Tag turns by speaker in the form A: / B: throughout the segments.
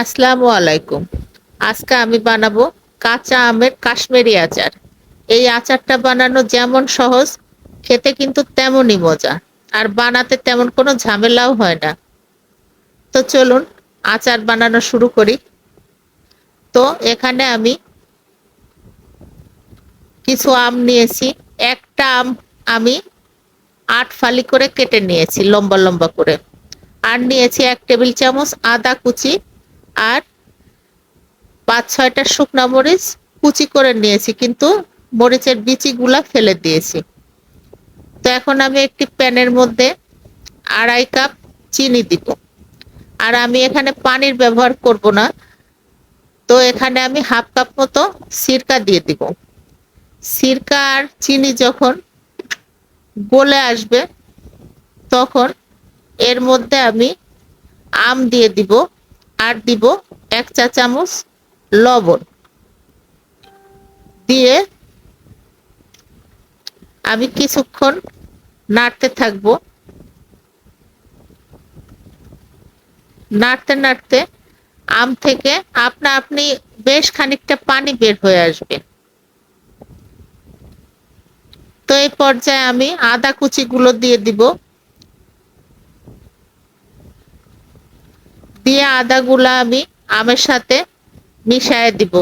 A: আসসালামু আলাইকুম। আজকে আমি বানাবো কাঁচা আমের কাশ্মীরি আচার। এই আচারটা বানানো যেমন সহজ, খেতে কিন্তু তেমনই মজা। আর বানাতে তেমন কোনো ঝামেলাও হয় না। তো চলুন আচার বানানো শুরু করি। তো এখানে আমি কিছু আম নিয়েছি। একটা আম আমি আট ফালি করে কেটে নিয়েছি, লম্বা লম্বা করে। আর নিয়েছি এক টেবিল চামচ আদা কুচি আর পাঁচ, ছয়টা শুকনা মরিচ কুচি করে নিয়েছি, কিন্তু মরিচের বিচিগুলা ফেলে দিয়েছি। তো এখন আমি একটি প্যানের মধ্যে আড়াই কাপ চিনি দিব। আর আমি এখানে পানির ব্যবহার করব না। তো এখানে আমি হাফ কাপ মতো সিরকা দিয়ে দিব। সিরকা আর চিনি যখন গলে আসবে, তখন এর মধ্যে আমি আম দিয়ে দিব। আর দিব এক চা চামচ লবণ। দিয়ে আমি কিছুক্ষণ নাড়তে থাকব। নাড়তে নাড়তে আম থেকে আপনা আপনি বেশ খানিকটা পানি বের হয়ে আসবে। তো এই পর্যায়ে আমি আদা কুচিগুলো দিয়ে দিব। দিয়ে আদাগুলা আমি আমের সাথে মিশায় দিব।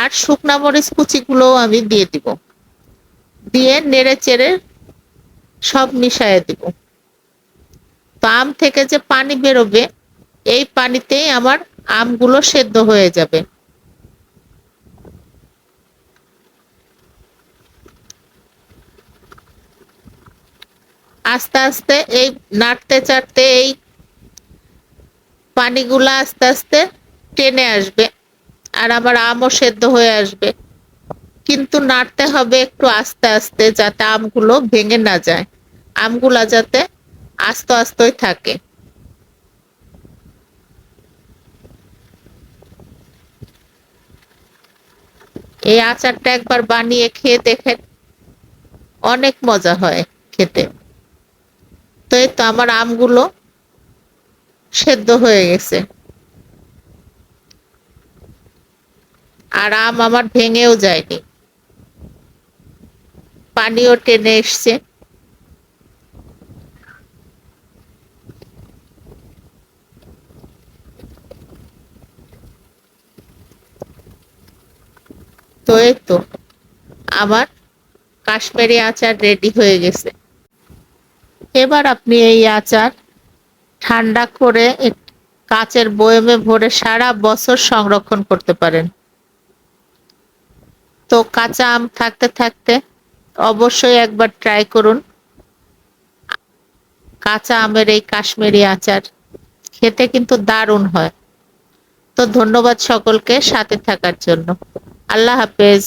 A: আর শুকনা মরিচ কুচিগুলোও আমি দিয়ে দিব। দিয়ে নেড়ে চেড়ে সব মিশায় দিব। তো আম থেকে যে পানি বেরোবে, এই পানিতেই আমার আমগুলো সেদ্ধ হয়ে যাবে। আস্তে আস্তে এই নাড়তে চাড়তে এই পানিগুলা আস্তে আস্তে টেনে আসবে আর আমার আমও সেদ্ধ হয়ে আসবে। কিন্তু নাড়তে হবে একটু আস্তে আস্তে যাতে আমগুলো ভেঙে না যায়। আমগুলা যাতে আস্তে আস্তই থাকে। এই আচারটা একবার বানিয়ে খেয়ে দেখেন, অনেক মজা হয় খেতে। তো এই তো আমার আমগুলো সেদ্ধ হয়ে গেছে। আর আম আমার ভেঙেও যায়নি। পানিও টেনে এসছে। তো এই তো, আমার কাশ্মীরি আচার রেডি হয়ে গেছে। এবার আপনি এই আচার ঠান্ডা করে কাচের বয়মে ভরে সারা বছর সংরক্ষণ করতে পারেন। তো কাঁচা আম থাকতে থাকতে অবশ্যই একবার ট্রাই করুন। কাঁচা আমের এই কাশ্মীরি আচার খেতে কিন্তু দারুণ হয়। তো ধন্যবাদ সকলকে সাথে থাকার জন্য। আল্লাহ হাফেজ।